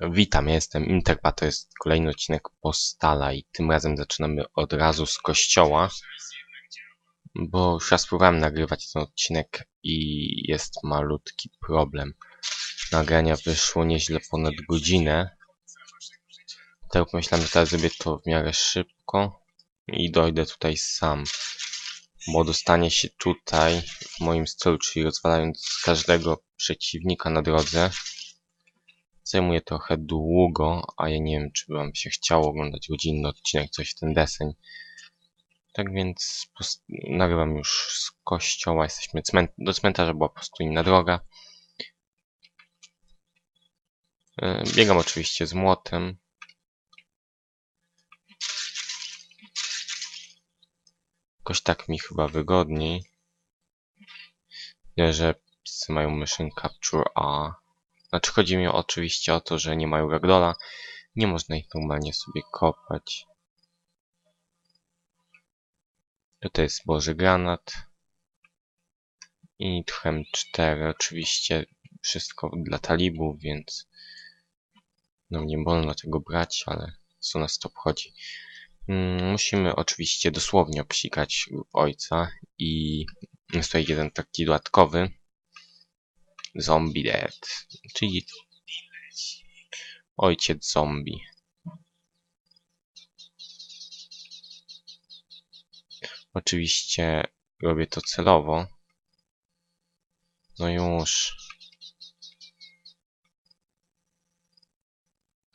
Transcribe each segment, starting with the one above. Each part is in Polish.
Witam, ja jestem Interpa, to jest kolejny odcinek Postala i tym razem zaczynamy od razu z kościoła, bo już raz próbowałem nagrywać ten odcinek i jest malutki problem. Nagrania wyszło nieźle ponad godzinę, tak myślałem, że teraz zrobię to w miarę szybko i dojdę tutaj sam, bo dostanie się tutaj w moim stylu, czyli rozwalając każdego przeciwnika na drodze, zajmuje trochę długo, a ja nie wiem, czy wam się chciało oglądać godzinny odcinek, coś w ten deseń. Tak więc nagrywam już z kościoła, jesteśmy do cmentarza, była po prostu inna droga. E, Biegam oczywiście z młotem. Jakoś tak mi chyba wygodniej. Widzę, że psy mają mission capture A. Znaczy chodzi mi oczywiście o to, że nie mają ragdola. Nie można ich normalnie sobie kopać. Tutaj jest Boży Granat. I Tchem 4. Oczywiście wszystko dla talibów, więc no nie wolno tego brać, ale co nas to obchodzi. Mm, Musimy oczywiście dosłownie obsikać ojca i jest tutaj jeden taki dodatkowy Zombie Dead, czyli ojciec zombie. Oczywiście robię to celowo. No już.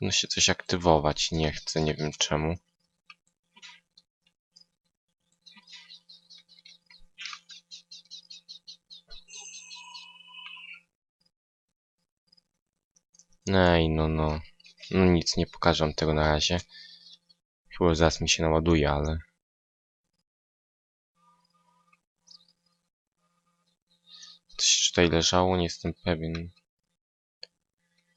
No się coś aktywować nie chcę, nie wiem czemu. Ej, no no. No nic, nie pokażę tego na razie. Chyba zaraz mi się naładuje, ale... Coś tutaj leżało, nie jestem pewien.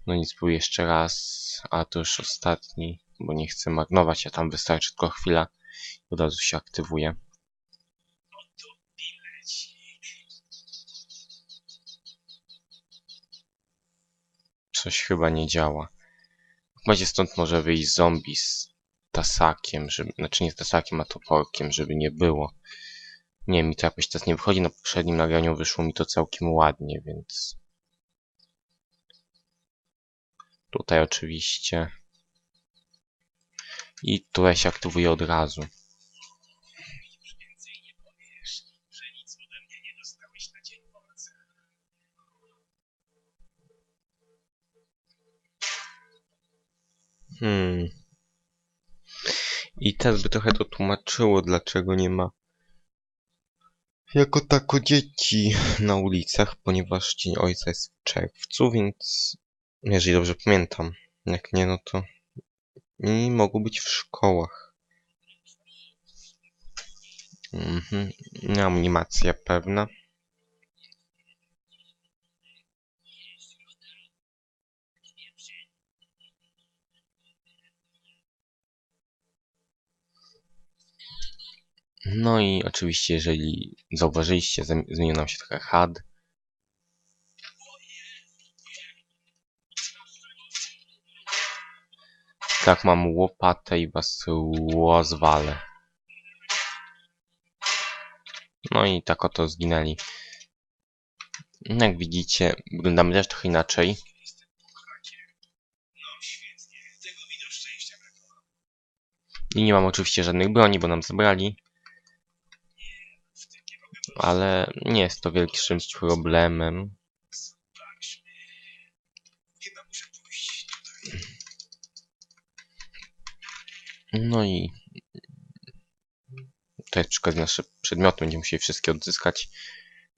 No nic, był jeszcze raz, a to już ostatni, bo nie chcę marnować, a tam wystarczy tylko chwila od razu się aktywuje. Coś chyba nie działa. Będzie stąd może wyjść zombie z tasakiem, żeby, znaczy nie z tasakiem, a toporkiem, żeby nie było. Nie, mi to jakoś teraz nie wychodzi. Na poprzednim nagraniu wyszło mi to całkiem ładnie, więc... Tutaj oczywiście. I tutaj się aktywuje od razu. Hmm. I teraz by trochę to tłumaczyło, dlaczego nie ma jako tako dzieci na ulicach, ponieważ Dzień Ojca jest w czerwcu, więc jeżeli dobrze pamiętam, jak nie, no to i mogą być w szkołach. Mhm. Animacja pewna. No i oczywiście, jeżeli zauważyliście, zmienił nam się trochę HUD. Tak, mam łopatę i was rozwalę. No i tak oto zginęli. Jak widzicie, wyglądamy też trochę inaczej. I nie mam oczywiście żadnych broni, bo nam zabrali. Ale nie jest to wielkim problemem. No i tutaj przykład nasze przedmioty będziemy musieli wszystkie odzyskać.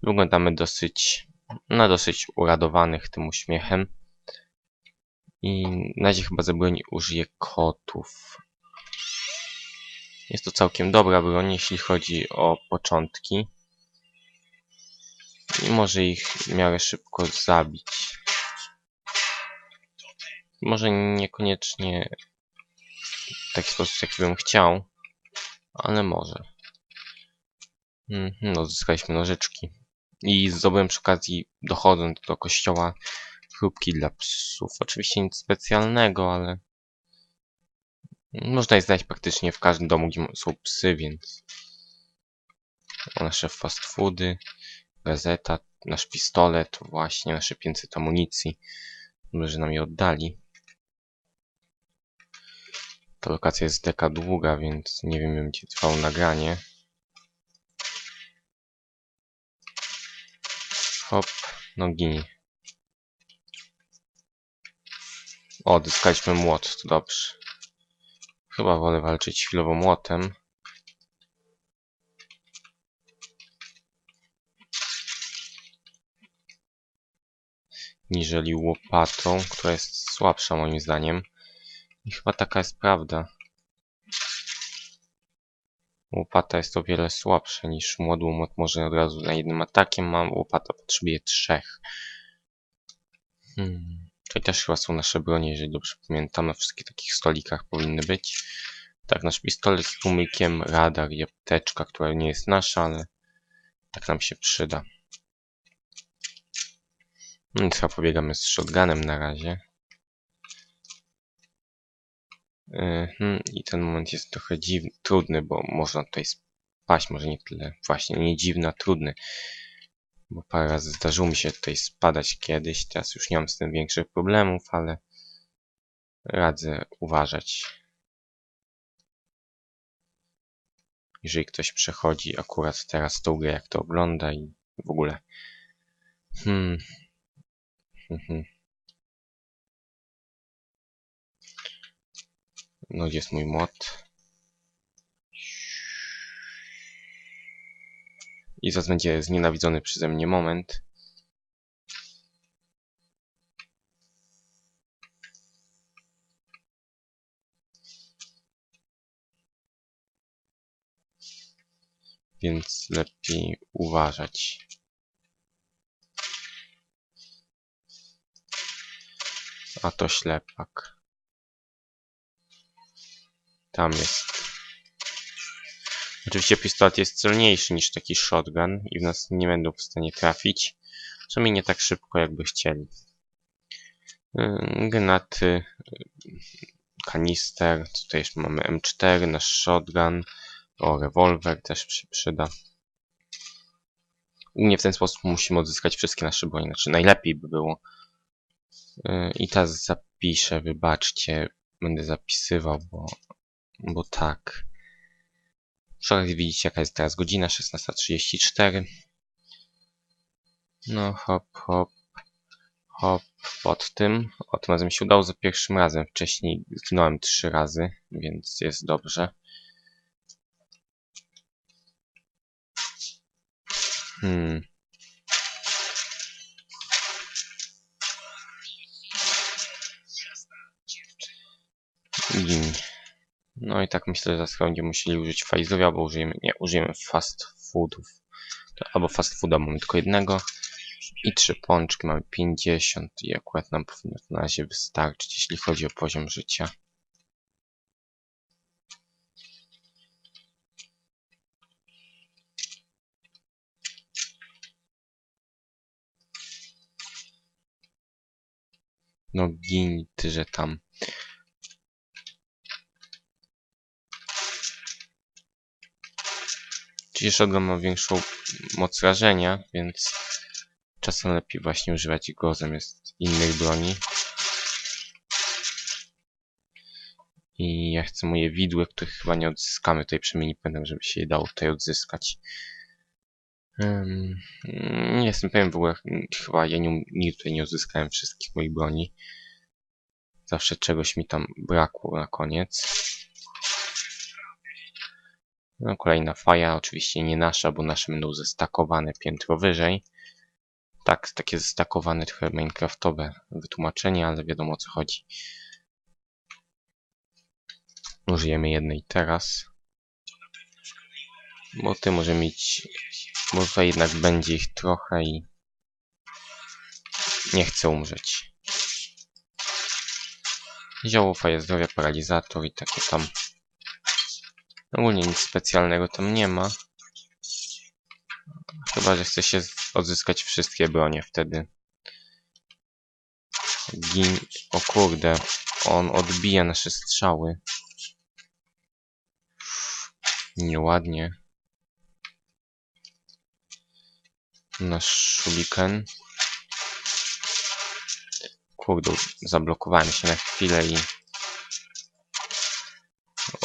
Wyglądamy dosyć, na dosyć uradowanych tym uśmiechem. I na razie chyba za broń użyję kotów. Jest to całkiem dobra broń, jeśli chodzi o początki. I może ich w miarę szybko zabić. Może niekoniecznie w taki sposób, jaki bym chciał, ale może. Mhm, No, zyskaliśmy nożyczki. I zdobyłem przy okazji, dochodząc do kościoła, próbki dla psów. Oczywiście nic specjalnego, ale można je znaleźć praktycznie w każdym domu, gdzie są psy, więc nasze fast foody, gazeta, nasz pistolet, właśnie nasze 500 amunicji. Dobrze, że nam je oddali. Ta lokacja jest deka długa, więc nie wiem, będzie trwało nagranie. Hop, no gini. O, odzyskaliśmy młot, to dobrze. Chyba wolę walczyć chwilowo młotem. Niżeli łopatą, która jest słabsza moim zdaniem. I chyba taka jest prawda. Łopata jest o wiele słabsza niż. Młot może od razu na jednym atakiem, a łopata potrzebuje trzech. Hmm. Tutaj też chyba są nasze bronie, jeżeli dobrze pamiętam. Na wszystkich takich stolikach powinny być. Tak, nasz pistolet z tłumikiem, radar i apteczka, która nie jest nasza, ale tak nam się przyda. No chyba pobiegamy z shotgunem na razie. Mhm, I ten moment jest trochę dziwny, trudny, bo można tutaj spaść, może nie tyle, właśnie nie dziwny, a trudny. Bo parę razy zdarzyło mi się tutaj spadać kiedyś, teraz już nie mam z tym większych problemów, ale radzę uważać. Jeżeli ktoś przechodzi akurat teraz tą grę, jak to ogląda i w ogóle. Hmm. Mhm. No gdzie jest mój młot? I zaraz będzie znienawidzony przeze mnie moment. Więc lepiej uważać. A to ślepak. Tam jest. Oczywiście pistolet jest celniejszy niż taki shotgun i w nas nie będą w stanie trafić. Przynajmniej nie tak szybko, jakby chcieli. Yy, Granaty, kanister, tutaj jeszcze mamy M4, nasz shotgun, o rewolwer też się przyda. Mnie w ten sposób musimy odzyskać wszystkie nasze bronie, znaczy najlepiej by było. Yy, I teraz zapiszę, wybaczcie, będę zapisywał, bo, bo tak. Wczoraj widzicie jaka jest teraz godzina, 16.34. No hop, hop, hop, pod tym. O, tym razem się udało za pierwszym razem. Wcześniej zginąłem trzy razy, więc jest dobrze. Hmm. No i tak myślę, że zaraz będziemy musieli użyć fajzowia, bo użyjemy, nie, użyjemy fast foodów. Albo fast fooda mamy tylko jednego. I trzy pączki, mamy 50 i akurat nam powinno na razie wystarczyć, jeśli chodzi o poziom życia. No gin ty, że tam. Czyli ma większą moc rażenia, więc czasem lepiej właśnie używać go zamiast innych broni. I ja chcę moje widły, których chyba nie odzyskamy. Tutaj nie pamiętam, żeby się je dało tutaj odzyskać. Um, nie jestem pewien w ogóle, chyba ja nie, nigdy tutaj nie odzyskałem wszystkich moich broni. Zawsze czegoś mi tam brakło na koniec. No, kolejna faja, oczywiście nie nasza, bo nasze będą zestakowane piętro wyżej. Tak, takie zestakowane trochę minecraftowe wytłumaczenie, ale wiadomo o co chodzi. Użyjemy jednej teraz. Bo ty może mieć... Bo tutaj jednak będzie ich trochę i... Nie chcę umrzeć. Zioło, faja zdrowia, paralizator i takie tam Ogólnie nic specjalnego tam nie ma. Chyba, że chce się odzyskać wszystkie bronie wtedy. Gin... O kurde. On odbija nasze strzały. Nieładnie. Nasz szuliken. Kurde, zablokowałem się na chwilę i...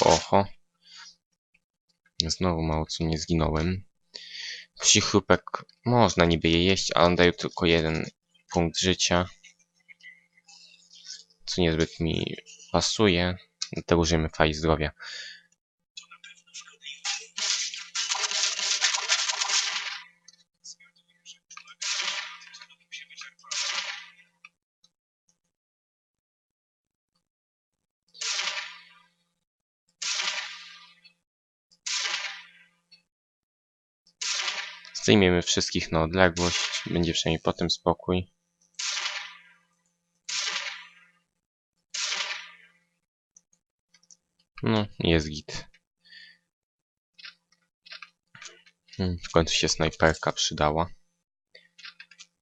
Oho. Znowu mało co nie zginąłem. Psi chrupek można niby je jeść, ale on daje tylko jeden punkt życia. Co niezbyt mi pasuje. Dlatego użyjemy fali zdrowia. Zdejmiemy wszystkich na odległość. Będzie przynajmniej potem spokój. No, jest git. Hmm, w końcu się snajperka przydała.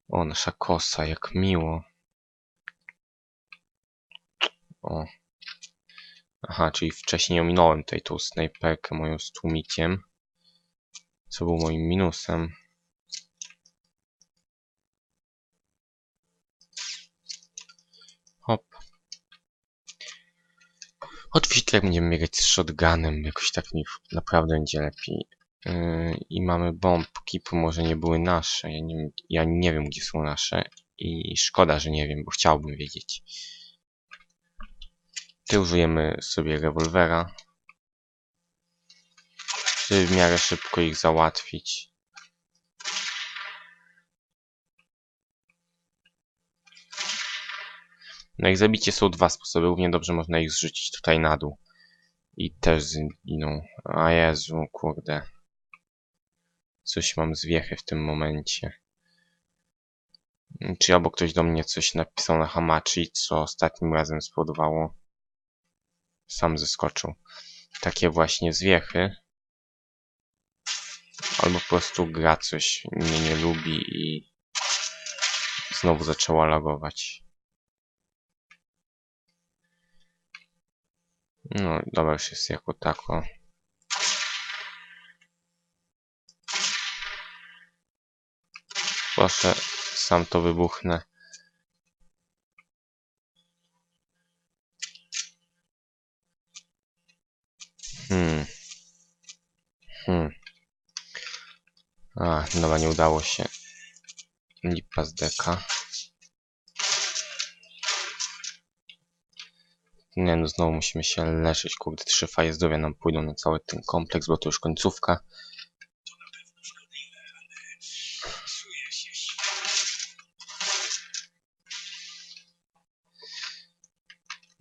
O, nasza kosa, jak miło. O. Aha, czyli wcześniej ominąłem tutaj tą snajperkę moją z tłumikiem. Co było moim minusem. Hop. Oczywiście jak będziemy biegać z shotgunem, jakoś tak mi naprawdę będzie lepiej. Yy, I mamy bombki, bo może nie były nasze. Ja nie, ja nie wiem, gdzie są nasze. I szkoda, że nie wiem, bo chciałbym wiedzieć. Ty użyjemy sobie rewolwera. Żeby w miarę szybko ich załatwić. Na ich zabicie są dwa sposoby. Równie dobrze można ich zrzucić tutaj na dół. I też zginą. A Jezu, kurde. Coś mam zwiechę w tym momencie. Czy albo ktoś do mnie coś napisał na Hamachi, co ostatnim razem spowodowało. Sam zeskoczył. Takie właśnie zwiechy. Albo po prostu gra coś mnie nie lubi i znowu zaczęła lagować. No, dobra, już jest jako tako. Proszę, sam to wybuchnę. A, dobra, nie udało się. Lipa z deka. Nie no, znowu musimy się leczyć. Kurde, trzy faje zdrowia nam pójdą na cały ten kompleks, bo to już końcówka.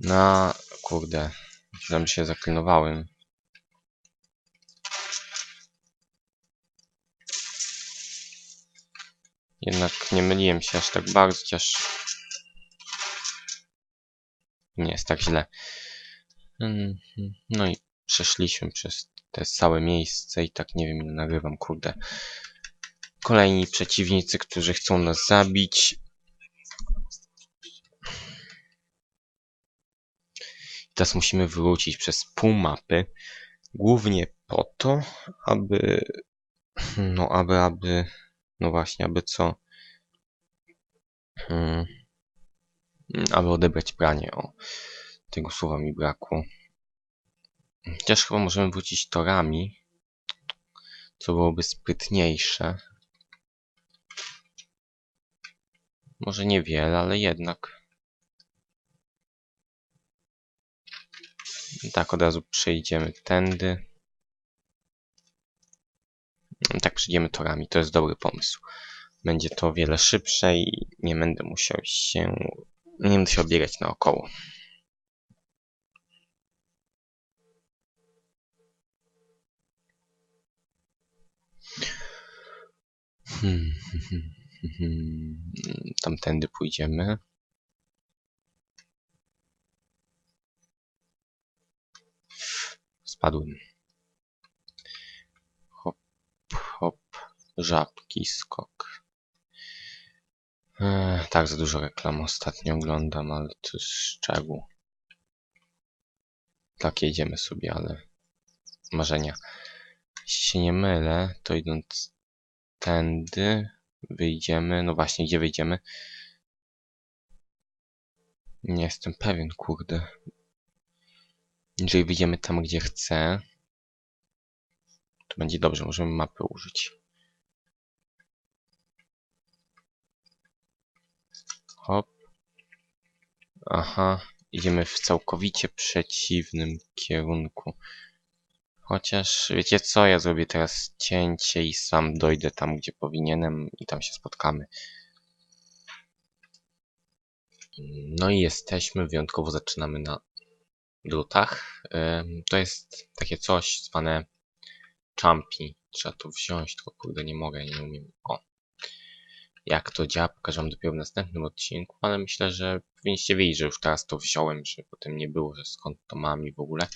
No, kurde. Źle się zaklinowałem. Jednak nie myliłem się aż tak bardzo, chociaż nie jest tak źle. Mhm. No i przeszliśmy przez te całe miejsce i tak nie wiem ile nagrywam, kurde. Kolejni przeciwnicy, którzy chcą nas zabić. Teraz musimy wrócić przez pół mapy. Głównie po to, aby... No, aby, aby... No właśnie, aby co? Hmm. Aby odebrać pranie, o. Tego słowa mi brakło. Chociaż chyba możemy wrócić torami. Co byłoby sprytniejsze. Może niewiele, ale jednak. Tak, od razu przejdziemy tędy. Tak, przejdziemy torami. To jest dobry pomysł. Będzie to wiele szybsze i nie będę musiał się... Nie będę się obiegać naokoło. Hmm, hmm, hmm, Tamtędy pójdziemy. Spadłem. Żabki, skok. Ech, tak, za dużo reklam ostatnio oglądam, ale to jest szczegół. Tak, jedziemy sobie, ale marzenia. Jeśli się nie mylę, to idąc tędy wyjdziemy. No właśnie, gdzie wyjdziemy? Nie jestem pewien, kurde. Jeżeli wyjdziemy tam, gdzie chcę, to będzie dobrze. Możemy mapy użyć. Hop. Aha, idziemy w całkowicie przeciwnym kierunku. Chociaż, wiecie co, ja zrobię teraz cięcie i sam dojdę tam, gdzie powinienem i tam się spotkamy. No i jesteśmy, wyjątkowo zaczynamy na drutach. To jest takie coś zwane Chumpy. Trzeba to wziąć, tylko kurde nie mogę, nie umiem. O. Jak to działa, pokażę wam dopiero w następnym odcinku, ale myślę, że powinniście wiedzieć, że już teraz to wziąłem, że potem nie było, że skąd to mam i w ogóle.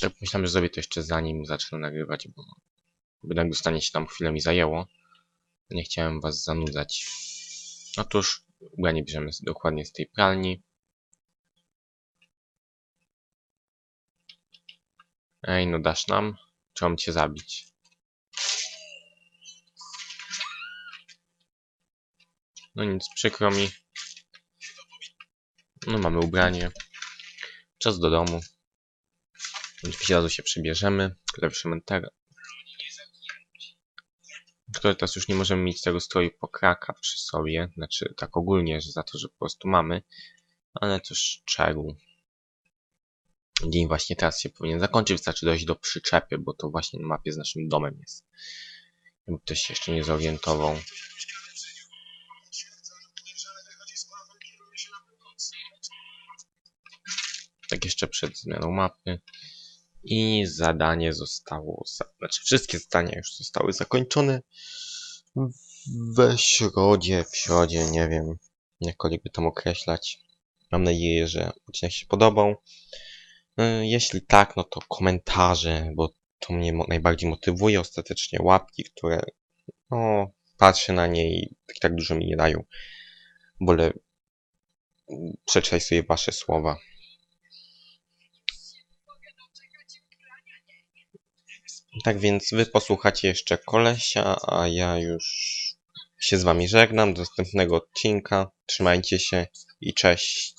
Tak myślałem, że zrobię to jeszcze zanim zacznę nagrywać, bo jednak dostanie się tam chwilę mi zajęło. Nie chciałem was zanudzać. Otóż ubranie bierzemy dokładnie z tej pralni. Ej, no dasz nam? Czy cię zabić? No nic, przykro mi. No mamy ubranie. Czas do domu. Oczywiście razu się przybierzemy. Lepszymy tego. Które teraz już nie możemy mieć tego stroju pokraka przy sobie. Znaczy tak ogólnie, że za to, że po prostu mamy. Ale to szczegół. Dzień właśnie teraz się powinien zakończyć. Wystarczy dojść do przyczepy, bo to właśnie na mapie z naszym domem jest. Jakby ktoś się jeszcze nie zorientował. Tak jeszcze przed zmianą mapy. I zadanie zostało, znaczy wszystkie zadania już zostały zakończone. We środzie, w środzie, nie wiem, jakkolwiek by tam określać. Mam nadzieję, że odcinek się podobał. Y, Jeśli tak, no to komentarze, bo to mnie najbardziej motywuje. Ostatecznie łapki, które, no, patrzę na nie i tak, tak dużo mi nie dają. Wolę mm, przeczytać sobie wasze słowa. Tak więc wy posłuchacie jeszcze kolesia, a ja już się z wami żegnam. Do następnego odcinka. Trzymajcie się i cześć.